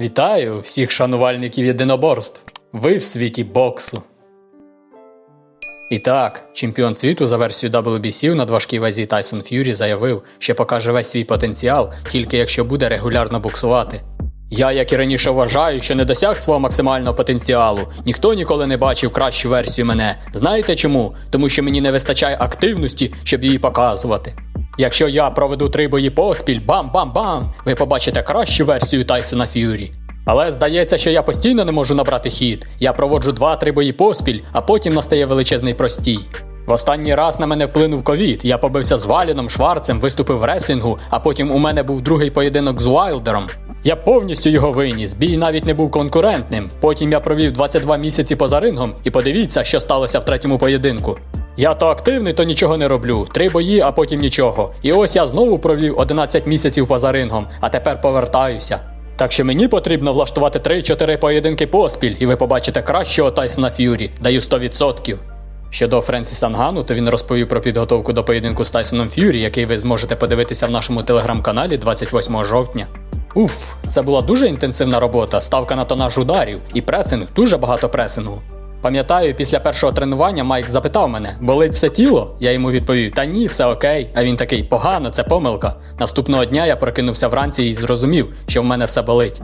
Вітаю всіх шанувальників єдиноборств. Ви в світі боксу. І так, чемпіон світу за версією WBC у надважкій вазі Тайсон Ф'юрі заявив, що покаже весь свій потенціал, тільки якщо буде регулярно боксувати. Я, як і раніше, вважаю, що не досяг свого максимального потенціалу. Ніхто ніколи не бачив кращу версію мене. Знаєте чому? Тому що мені не вистачає активності, щоб її показувати. Якщо я проведу три бої поспіль, бам-бам-бам, ви побачите кращу версію Тайсона Ф'юрі. Але здається, що я постійно не можу набрати хід. Я проводжу два-три бої поспіль, а потім настає величезний простій. В останній раз на мене вплинув ковід. Я побився з Валіном, Шварцем, виступив в реслінгу, а потім у мене був другий поєдинок з Уайлдером. Я повністю його виніс, бій навіть не був конкурентним. Потім я провів 22 місяці поза рингом, і подивіться, що сталося в третьому поєдинку. Я то активний, то нічого не роблю. Три бої, а потім нічого. І ось я знову провів 11 місяців поза рингом, а тепер повертаюся. Так що мені потрібно влаштувати 3-4 поєдинки поспіль, і ви побачите кращого Тайсона Ф'юрі. Даю 100%. Щодо Френсіса Нгану, то він розповів про підготовку до поєдинку з Тайсоном Ф'юрі, який ви зможете подивитися в нашому телеграм-каналі 28 жовтня. Уф, це була дуже інтенсивна робота, ставка на тонаж ударів і пресинг, дуже багато пресингу. Пам'ятаю, після першого тренування Майк запитав мене, болить все тіло? Я йому відповів: Та ні, все окей. А він такий, погано, це помилка. Наступного дня я прокинувся вранці і зрозумів, що в мене все болить.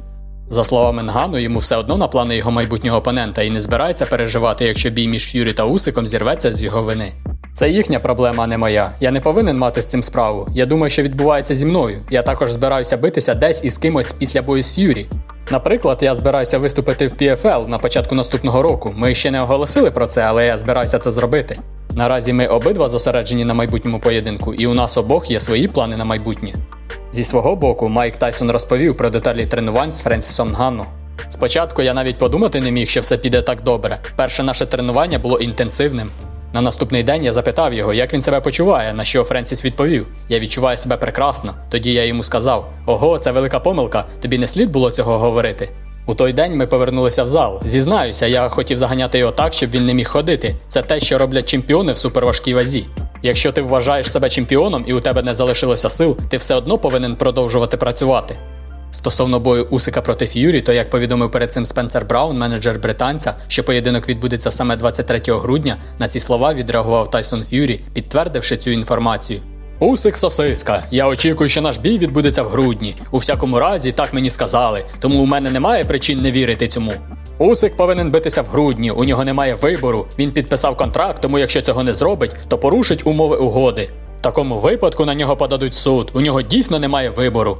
За словами Нгану, йому все одно на плани його майбутнього опонента і не збирається переживати, якщо бій між Ф'юрі та Усиком зірветься з його вини. Це їхня проблема, а не моя. Я не повинен мати з цим справу. Я думаю, що відбувається зі мною. Я також збираюся битися десь із кимось після бою з Ф'юрі. Наприклад, я збираюся виступити в PFL на початку наступного року. Ми ще не оголосили про це, але я збираюся це зробити. Наразі ми обидва зосереджені на майбутньому поєдинку, і у нас обох є свої плани на майбутнє. Зі свого боку, Майк Тайсон розповів про деталі тренувань з Френсісом Нганну. Спочатку я навіть подумати не міг, що все піде так добре. Перше наше тренування було інтенсивним. На наступний день я запитав його, як він себе почуває, на що Френсіс відповів: Я відчуваю себе прекрасно. Тоді я йому сказав: Ого, це велика помилка, тобі не слід було цього говорити. У той день ми повернулися в зал. Зізнаюся, я хотів заганяти його так, щоб він не міг ходити. Це те, що роблять чемпіони в суперважкій вазі. Якщо ти вважаєш себе чемпіоном і у тебе не залишилося сил, ти все одно повинен продовжувати працювати. Стосовно бою Усика проти Ф'юрі, то як повідомив перед цим Спенсер Браун, менеджер британця, що поєдинок відбудеться саме 23 грудня, на ці слова відреагував Тайсон Ф'юрі, підтвердивши цю інформацію. Усик сосиска. Я очікую, що наш бій відбудеться в грудні. У всякому разі, так мені сказали, тому у мене немає причин не вірити цьому. Усик повинен битися в грудні, у нього немає вибору. Він підписав контракт, тому якщо цього не зробить, то порушить умови угоди. В такому випадку на нього подадуть суд. У нього дійсно немає вибору.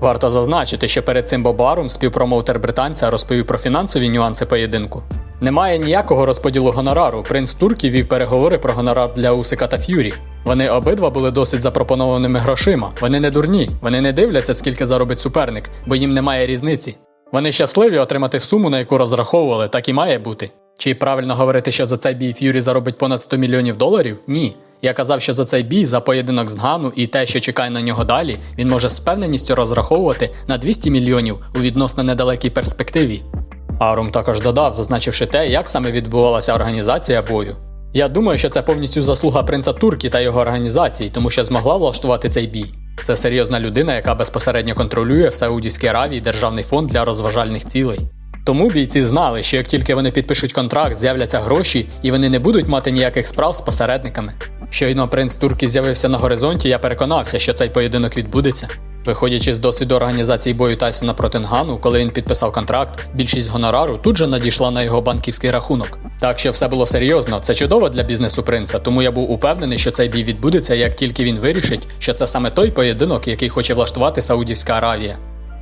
Варто зазначити, що перед цим Бобаром співпромоутер британця розповів про фінансові нюанси поєдинку. Немає ніякого розподілу гонорару. Принц Туркі вів переговори про гонорар для Усика та Ф'юрі. Вони обидва були досить запропонованими грошима. Вони не дурні, вони не дивляться, скільки заробить суперник, бо їм немає різниці. Вони щасливі отримати суму, на яку розраховували, так і має бути. Чи правильно говорити, що за цей бій Ф'юрі заробить понад 100 мільйонів доларів? Ні. Я казав, що за цей бій, за поєдинок з Нгану і те, що чекає на нього далі, він може з впевненістю розраховувати на 200 мільйонів у відносно недалекій перспективі. Арум також додав, зазначивши те, як саме відбувалася організація бою. Я думаю, що це повністю заслуга принца Туркі та його організації, тому що змогла влаштувати цей бій. Це серйозна людина, яка безпосередньо контролює в Саудівській Аравії державний фонд для розважальних цілей. Тому бійці знали, що як тільки вони підпишуть контракт, з'являться гроші, і вони не будуть мати ніяких справ з посередниками. Щойно принц Туркі з'явився на горизонті, я переконався, що цей поєдинок відбудеться. Виходячи з досвіду організації бою Тайсона проти Нгану, коли він підписав контракт, більшість гонорару тут же надійшла на його банківський рахунок. Так що все було серйозно, це чудово для бізнесу принца, тому я був упевнений, що цей бій відбудеться, як тільки він вирішить, що це саме той поєдинок, який хоче влаштувати Саудівська Аравія.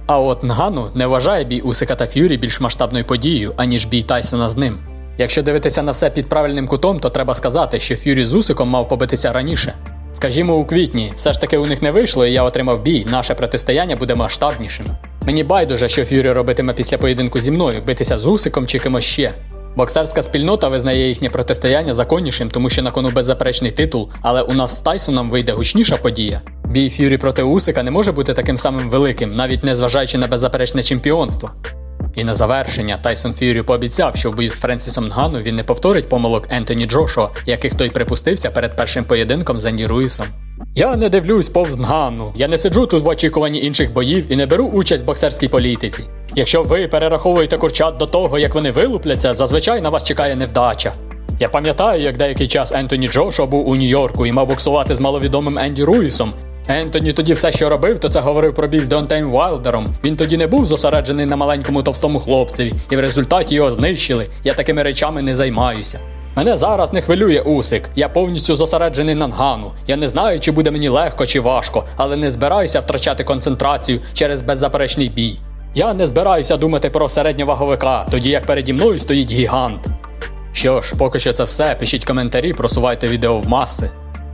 А от Нгану не вважає бій Усика та Ф'юрі більш масштабною подією, аніж бій Тайсона з ним. Якщо дивитися на все під правильним кутом, то треба сказати, що Ф'юрі з Усиком мав побитися раніше. Скажімо, у квітні, все ж таки у них не вийшло, і я отримав бій, наше протистояння буде масштабнішим. Мені байдуже, що Ф'юрі робитиме після поєдинку зі мною, битися з Усиком чи кимось ще. Боксерська спільнота визнає їхнє протистояння законнішим, тому що на кону беззаперечний титул, але у нас з Тайсоном вийде гучніша подія. Бій Ф'юрі проти Усика не може бути таким самим великим, навіть не зважаючи на беззаперечне чемпіонство. І на завершення Тайсон Ф'юрі пообіцяв, що в бою з Френсісом Нгану він не повторить помилок Ентоні Джошуа, яких той припустився перед першим поєдинком з Енді Руїсом. Я не дивлюсь повз Нганну. Я не сиджу тут в очікуванні інших боїв і не беру участь в боксерській політиці. Якщо ви перераховуєте курчат до того, як вони вилупляться, зазвичай на вас чекає невдача. Я пам'ятаю, як деякий час Ентоні Джошуа був у Нью-Йорку і мав боксувати з маловідомим Енді Руїсом. Ентоні тоді все, що робив, то це говорив про бій з Деонтеєм Вайлдером. Він тоді не був зосереджений на маленькому товстому хлопцеві, і в результаті його знищили. Я такими речами не займаюся. Мене зараз не хвилює Усик. Я повністю зосереджений на Нгану. Я не знаю, чи буде мені легко чи важко, але не збираюся втрачати концентрацію через беззаперечний бій. Я не збираюся думати про середньоваговика, тоді як переді мною стоїть гігант. Що ж, поки що це все. Пишіть коментарі, просувайте відео в маси.